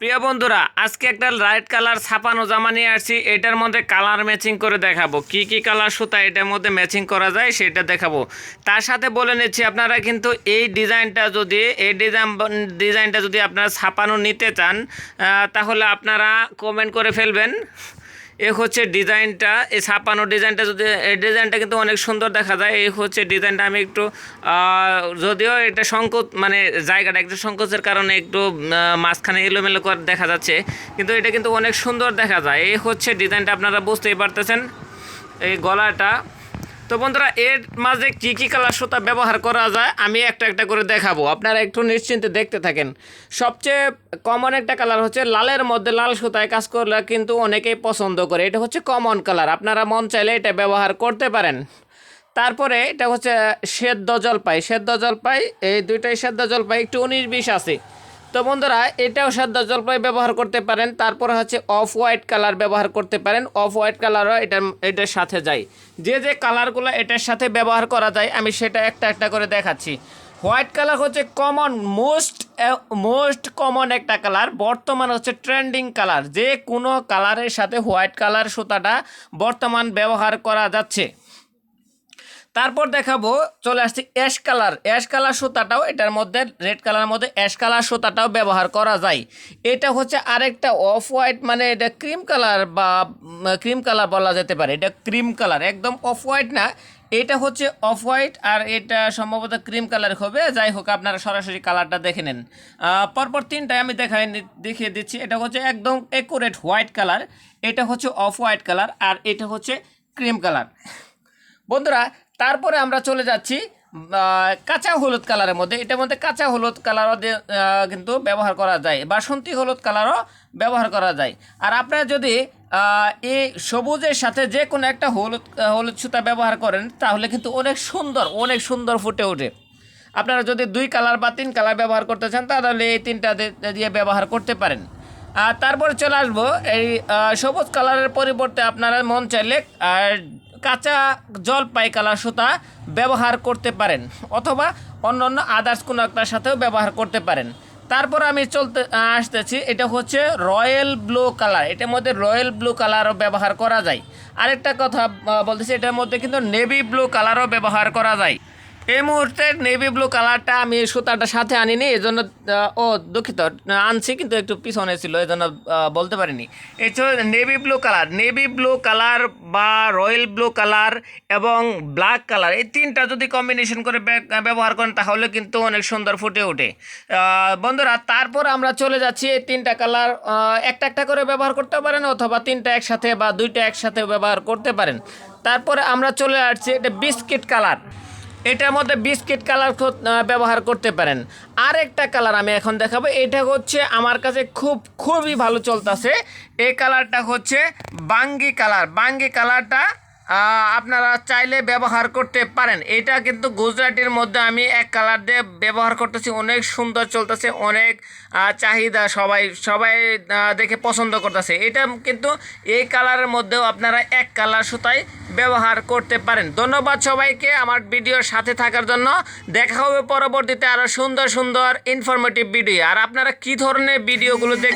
প্রিয় বন্ধুরা, আজকে একটা লাইট কালার ছাপানো জামা নিয়ে আসছি। এটার মধ্যে কালার ম্যাচিং করে দেখাবো। কি কি কালার সুতা এটার মধ্যে ম্যাচিং করা যায় সেটা দেখাবো। তার সাথে বলে নিচ্ছি, আপনারা কিন্তু এই ডিজাইনটা যদি, এই ডিজাইন, ডিজাইনটা যদি আপনারা ছাপানো নিতে চান তাহলে আপনারা কমেন্ট করে ফেলবেন। এ হচ্ছে ডিজাইনটা এই ছাপানো ডিজাইনটা যদি ডিজাইনটা কিন্তু অনেক সুন্দর দেখা যায়। এই হচ্ছে ডিজাইনটা আমি একটু যদিও এটা সংকোচ মানে জায়গাটা একটু সংকোচের কারণে একটু মাঝখানে এলোমেলো করে দেখা যাচ্ছে। কিন্তু এটা কিন্তু অনেক সুন্দর দেখা যায়। এই হচ্ছে ডিজাইনটা আপনারা বুঝতেই পারতেছেন। এই গলাটা তো বন্ধুরা, এর মাঝে কি কি কালার সুতা ব্যবহার করা যায়, আমি একটা একটা করে দেখাবো। আপনারা একটু নিশ্চিন্তে দেখতে থাকেন। সবচেয়ে কমন একটা কালার হচ্ছে লালের মধ্যে লাল সুতায় কাজ করলে কিন্তু অনেকেই পছন্দ করে। এটা হচ্ছে কমন কালার। আপনারা মন চাইলে এটা ব্যবহার করতে পারেন। তারপরে এটা হচ্ছে সেদ্ধ জলপাই। সেদ্ধ জলপাই, এই দুইটাই সেদ্ধ জলপাই, একটু উনিশ বিশ আছে। তো বন্ধুরা, এটাও সেদ্ধ জলপাই ব্যবহার করতে পারেন, তারপরে হচ্ছে অফ হোয়াইট কালার ব্যবহার করতে পারেন। অফ হোয়াইট কালারও এটার এটার সাথে যায়। যে যে কালারগুলো এটার সাথে ব্যবহার করা যায়, আমি সেটা একটা একটা করে দেখাচ্ছি। হোয়াইট কালার হচ্ছে কমন মোস্ট মোস্ট কমন একটা কালার বর্তমান হচ্ছে ট্রেন্ডিং কালার যে কোনো কালারের সাথে হোয়াইট কালার সুতাটা বর্তমান ব্যবহার করা যাচ্ছে। তারপর দেখাবো, চলে আসছি অ্যাশ কালার অ্যাশ কালার সুতাটাও, এটার মধ্যে রেড কালারের মধ্যে অ্যাশ কালার সুতাটাও ব্যবহার করা যায়। এটা হচ্ছে আরেকটা অফ হোয়াইট মানে এটা ক্রিম কালার বা ক্রিম কালার বলা যেতে পারে। এটা ক্রিম কালার একদম অফ হোয়াইট না। এটা হচ্ছে অফ হোয়াইট আর এটা সম্ভবত ক্রিম কালার হবে। যাই হোক, আপনারা সরাসরি কালারটা দেখে নেন। পরপর তিনটায় আমি দেখাই দেখিয়ে দিচ্ছি। এটা হচ্ছে একদম একুরেট হোয়াইট কালার এটা হচ্ছে অফ হোয়াইট কালার আর এটা হচ্ছে ক্রিম কালার বন্ধুরা তারপরে আমরা চলে যাচ্ছি কাঁচা হলুদ কালারের মধ্যে। এটার মধ্যে কাঁচা হলুদ কালারও কিন্তু ব্যবহার করা যায়, বাসন্তী হলুদ কালারও ব্যবহার করা যায়। আর আপনারা যদি এই সবুজের সাথে যে কোনো একটা হলুদ হলুদ সুতা ব্যবহার করেন, তাহলে কিন্তু অনেক সুন্দর অনেক সুন্দর ফুটে ওঠে। আপনারা যদি দুই কালার বা তিন কালার ব্যবহার করতে চান, তাহলে এই তিনটা দিয়ে ব্যবহার করতে পারেন। আর তারপরে চলে আসব, এই সবুজ কালারের পরিবর্তে আপনারা মন চাইলে, আর কাঁচা জলপাই কালার সুতা ব্যবহার করতে পারেন, অথবা অন্য অন্য আদার্স কোনো একটার সাথেও ব্যবহার করতে পারেন। তারপর আমি চলতে আসতেছি, এটা হচ্ছে রয়্যাল ব্লু কালার, এটার মধ্যে রয়্যাল ব্লু কালারও ব্যবহার করা যায়। আরেকটা কথা বলতেছি, এটার মধ্যে কিন্তু নেভি ব্লু কালারও ব্যবহার করা যায়। এই মুহূর্তে নেভি ব্লু কালারটা আমি সুতাটা সাথে আনিনি, এই জন্য ও দুঃখিত, আনছি কিন্তু একটু পিছনে ছিল, এই জন্য বলতে পারিনি। এই navy blue colour navy blue colour বা রয়্যাল ব্লু কালার এবং ব্ল্যাক কালার এই তিনটা যদি কম্বিনেশন করে ব্যবহার করেন তাহলে কিন্তু অনেক সুন্দর ফুটে ওঠে। বন্ধুরা, তারপর আমরা চলে যাচ্ছি এই তিনটা কালার একটা একটা করে ব্যবহার করতে পারেন অথবা তিনটা একসাথে বা দুইটা একসাথে ব্যবহার করতে পারেন। তারপরে আমরা চলে আসছি এটা বিস্কিট কালার এটার মধ্যে বিস্কিট কালার ব্যবহার করতে পারেন। আর একটা কালার আমি এখন দেখাবো, এটা হচ্ছে আমার কাছে খুব, খুবই ভালো চলতেছে। এই কালারটা হচ্ছে বাঙ্গি কালার। বাঙ্গি কালারটা আপনারা চাইলে ব্যবহার করতে পারেন। এটা কিন্তু গুজরাটির মধ্যে আমি এক কালার দিয়ে ব্যবহার করতেছি। অনেক সুন্দর চলতেছে, অনেক চাহিদা সবাই সবাই দেখে পছন্দ করতেছে। এটা কিন্তু এই কালারের মধ্যেও আপনারা এক কালার সুতাই ব্যবহার করতে পারেন। ধন্যবাদ সবাইকে আমার ভিডিওর সাথে থাকার জন্য। দেখা হবে পরবর্তীতে আরও সুন্দর সুন্দর ইনফরমেটিভ ভিডিও আর আপনারা কী ধরনের ভিডিওগুলো দেখ